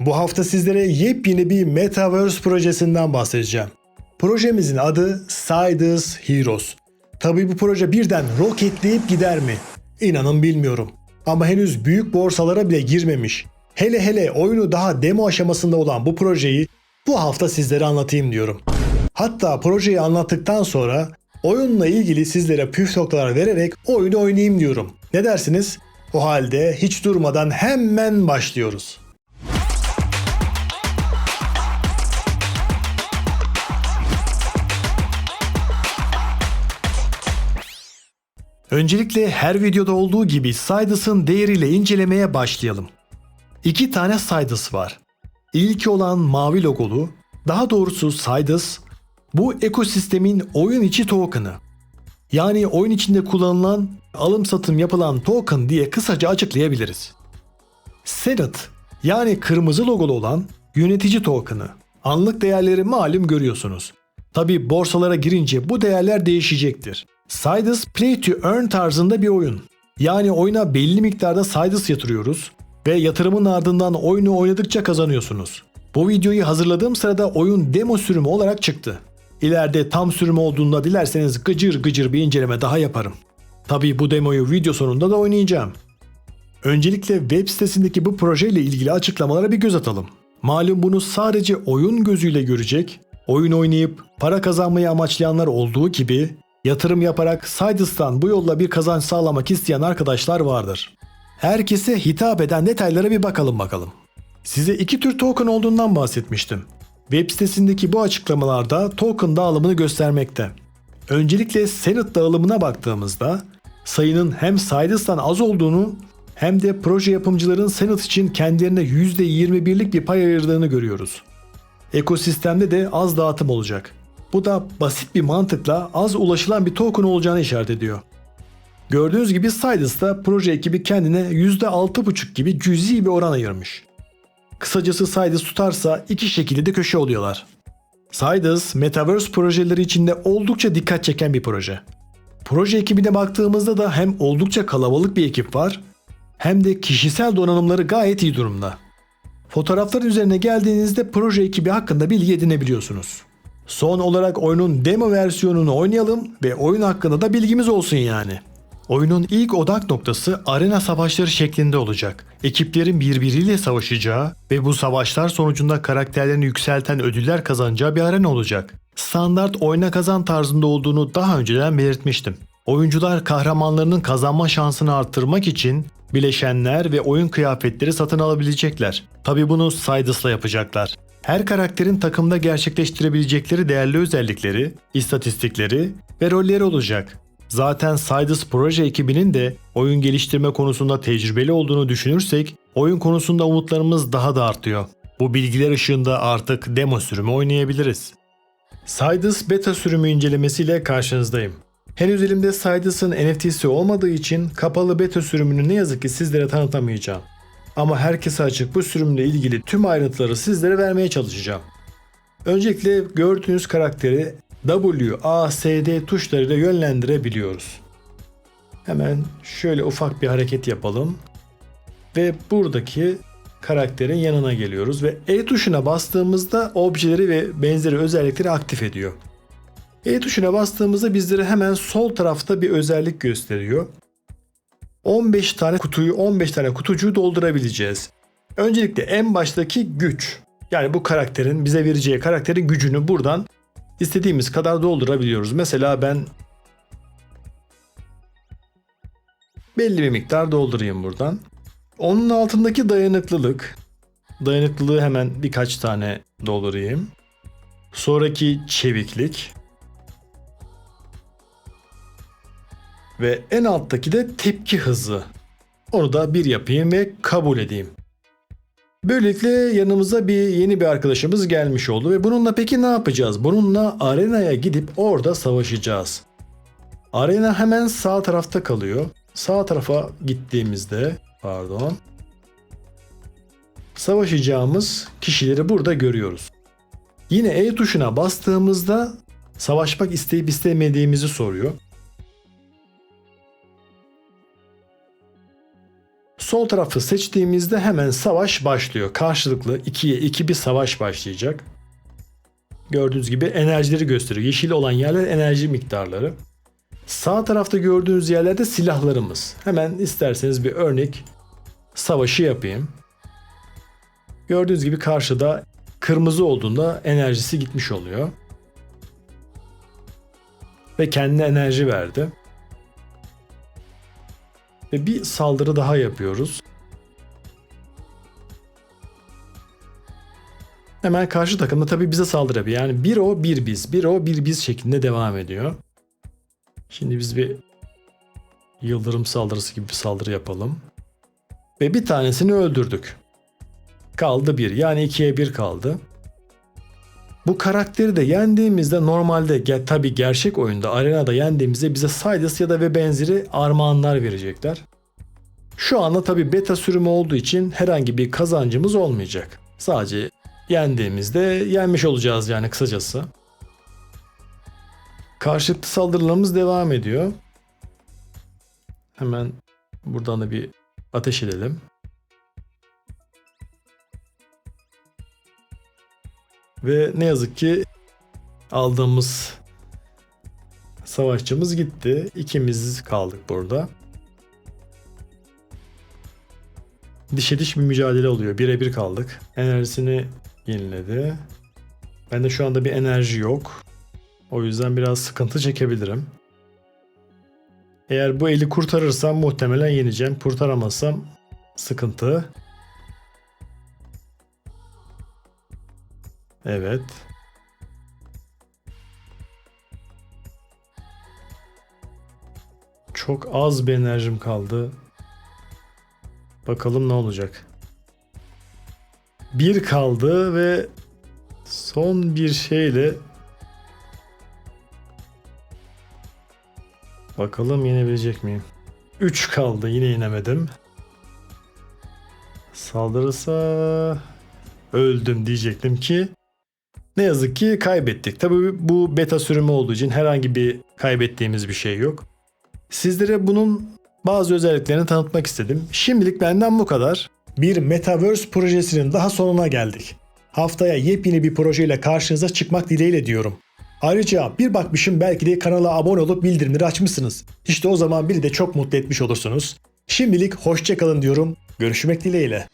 Bu hafta sizlere yepyeni bir Metaverse projesinden bahsedeceğim. Projemizin adı Sidus Heroes. Tabii bu proje birden roketleyip gider mi? İnanın bilmiyorum. Ama henüz büyük borsalara bile girmemiş. Hele hele oyunu daha demo aşamasında olan bu projeyi bu hafta sizlere anlatayım diyorum. Hatta projeyi anlattıktan sonra oyunla ilgili sizlere püf noktalar vererek oyunu oynayayım diyorum. Ne dersiniz? O halde hiç durmadan hemen başlıyoruz. Öncelikle her videoda olduğu gibi Sidus'ın değeriyle incelemeye başlayalım. İki tane Sidus var. İlki olan mavi logolu, daha doğrusu Sidus, bu ekosistemin oyun içi token'ı. Yani oyun içinde kullanılan, alım satım yapılan token diye kısaca açıklayabiliriz. Senate, yani kırmızı logolu olan yönetici token'ı. Anlık değerleri malum görüyorsunuz. Tabi borsalara girince bu değerler değişecektir. Sidus Play to Earn tarzında bir oyun. Yani oyuna belli miktarda Sidus yatırıyoruz ve yatırımın ardından oyunu oynadıkça kazanıyorsunuz. Bu videoyu hazırladığım sırada oyun demo sürümü olarak çıktı. İleride tam sürüm olduğunda dilerseniz gıcır gıcır bir inceleme daha yaparım. Tabii bu demoyu video sonunda da oynayacağım. Öncelikle web sitesindeki bu projeyle ilgili açıklamalara bir göz atalım. Malum bunu sadece oyun gözüyle görecek, oyun oynayıp para kazanmayı amaçlayanlar olduğu gibi yatırım yaparak Sidus'tan bu yolla bir kazanç sağlamak isteyen arkadaşlar vardır. Herkese hitap eden detaylara bir bakalım bakalım. Size iki tür token olduğundan bahsetmiştim. Web sitesindeki bu açıklamalarda token dağılımını göstermekte. Öncelikle Senate dağılımına baktığımızda sayının hem Sidus'tan az olduğunu hem de proje yapımcıların Senate için kendilerine %21'lik bir pay ayırdığını görüyoruz. Ekosistemde de az dağıtım olacak. Bu da basit bir mantıkla az ulaşılan bir token olacağını işaret ediyor. Gördüğünüz gibi Sidus'ta proje ekibi kendine %6,5 gibi cüzi bir oran ayırmış. Kısacası Sidus tutarsa iki şekilde de köşe oluyorlar. Sidus, Metaverse projeleri içinde oldukça dikkat çeken bir proje. Proje ekibine baktığımızda da hem oldukça kalabalık bir ekip var hem de kişisel donanımları gayet iyi durumda. Fotoğrafların üzerine geldiğinizde proje ekibi hakkında bilgi edinebiliyorsunuz. Son olarak oyunun demo versiyonunu oynayalım ve oyun hakkında da bilgimiz olsun yani. Oyunun ilk odak noktası arena savaşları şeklinde olacak. Ekiplerin birbiriyle savaşacağı ve bu savaşlar sonucunda karakterlerini yükselten ödüller kazanacağı bir arena olacak. Standart oyna kazan tarzında olduğunu daha önceden belirtmiştim. Oyuncular kahramanlarının kazanma şansını arttırmak için bileşenler ve oyun kıyafetleri satın alabilecekler. Tabi bunu Sidus'la yapacaklar. Her karakterin takımda gerçekleştirebilecekleri değerli özellikleri, istatistikleri ve rolleri olacak. Zaten Sidus proje ekibinin de oyun geliştirme konusunda tecrübeli olduğunu düşünürsek oyun konusunda umutlarımız daha da artıyor. Bu bilgiler ışığında artık demo sürümü oynayabiliriz. Sidus beta sürümü incelemesiyle karşınızdayım. Henüz elimde Sidus'ın NFT'si olmadığı için kapalı beta sürümünü ne yazık ki sizlere tanıtamayacağım. Ama herkese açık bu sürümle ilgili tüm ayrıntıları sizlere vermeye çalışacağım. Öncelikle gördüğünüz karakteri W, A, S, D tuşlarıyla yönlendirebiliyoruz. Hemen şöyle ufak bir hareket yapalım. Ve buradaki karakterin yanına geliyoruz ve E tuşuna bastığımızda objeleri ve benzeri özellikleri aktif ediyor. E tuşuna bastığımızda bizlere hemen sol tarafta bir özellik gösteriyor. 15 tane kutuyu 15 tane kutucuğu doldurabileceğiz. Öncelikle en baştaki güç. Yani bu karakterin bize vereceği karakterin gücünü buradan istediğimiz kadar doldurabiliyoruz. Mesela ben belli bir miktar doldurayım buradan. Onun altındaki dayanıklılık. Dayanıklılığı hemen birkaç tane doldurayım. Sonraki çeviklik. Ve en alttaki de tepki hızı. Onu da bir yapayım ve kabul edeyim. Böylelikle yanımıza bir yeni bir arkadaşımız gelmiş oldu ve bununla peki ne yapacağız? Bununla arenaya gidip orada savaşacağız. Arena hemen sağ tarafta kalıyor. Sağ tarafa gittiğimizde, pardon. Savaşacağımız kişileri burada görüyoruz. Yine E tuşuna bastığımızda savaşmak isteyip istemediğimizi soruyor. Sol tarafı seçtiğimizde hemen savaş başlıyor. Karşılıklı 2'ye 2 bir savaş başlayacak. Gördüğünüz gibi enerjileri gösteriyor. Yeşil olan yerler enerji miktarları. Sağ tarafta gördüğünüz yerlerde silahlarımız. Hemen isterseniz bir örnek savaşı yapayım. Gördüğünüz gibi karşıda kırmızı olduğunda enerjisi gitmiş oluyor. Ve kendine enerji verdi. Ve bir saldırı daha yapıyoruz. Hemen karşı takım da tabii bize saldırı yapıyor. Yani bir o bir biz, bir o bir biz şeklinde devam ediyor. Şimdi biz bir yıldırım saldırısı gibi bir saldırı yapalım. Ve bir tanesini öldürdük. Kaldı bir. Yani ikiye bir kaldı. Bu karakteri de yendiğimizde normalde ge- tabi gerçek oyunda arenada yendiğimizde bize Sidus ya da ve benzeri armağanlar verecekler. Şu anda tabi beta sürümü olduğu için herhangi bir kazancımız olmayacak. Sadece yendiğimizde yenmiş olacağız yani kısacası. Karşılıklı saldırılarımız devam ediyor. Hemen buradan da bir ateş edelim. Ve ne yazık ki aldığımız savaşçımız gitti. İkimiz kaldık burada. Dişe diş bir mücadele oluyor. Birebir kaldık. Enerjisini yeniledi. Bende şu anda bir enerji yok. O yüzden biraz sıkıntı çekebilirim. Eğer bu eli kurtarırsam muhtemelen yeneceğim. Kurtaramazsam sıkıntı. Evet. Çok az bir enerjim kaldı. Bakalım ne olacak. Bir kaldı ve son bir şeyle Bakalım yenebilecek miyim? 3 kaldı yine yenemedim. Saldırırsa öldüm diyecektim ki ne yazık ki kaybettik. Tabii bu beta sürümü olduğu için herhangi bir kaybettiğimiz bir şey yok. Sizlere bunun bazı özelliklerini tanıtmak istedim. Şimdilik benden bu kadar. Bir Metaverse projesinin daha sonuna geldik. Haftaya yepyeni bir projeyle karşınıza çıkmak dileğiyle diyorum. Ayrıca bir bakmışım belki de kanala abone olup bildirimleri açmışsınız. İşte o zaman beni de çok mutlu etmiş olursunuz. Şimdilik hoşçakalın diyorum. Görüşmek dileğiyle.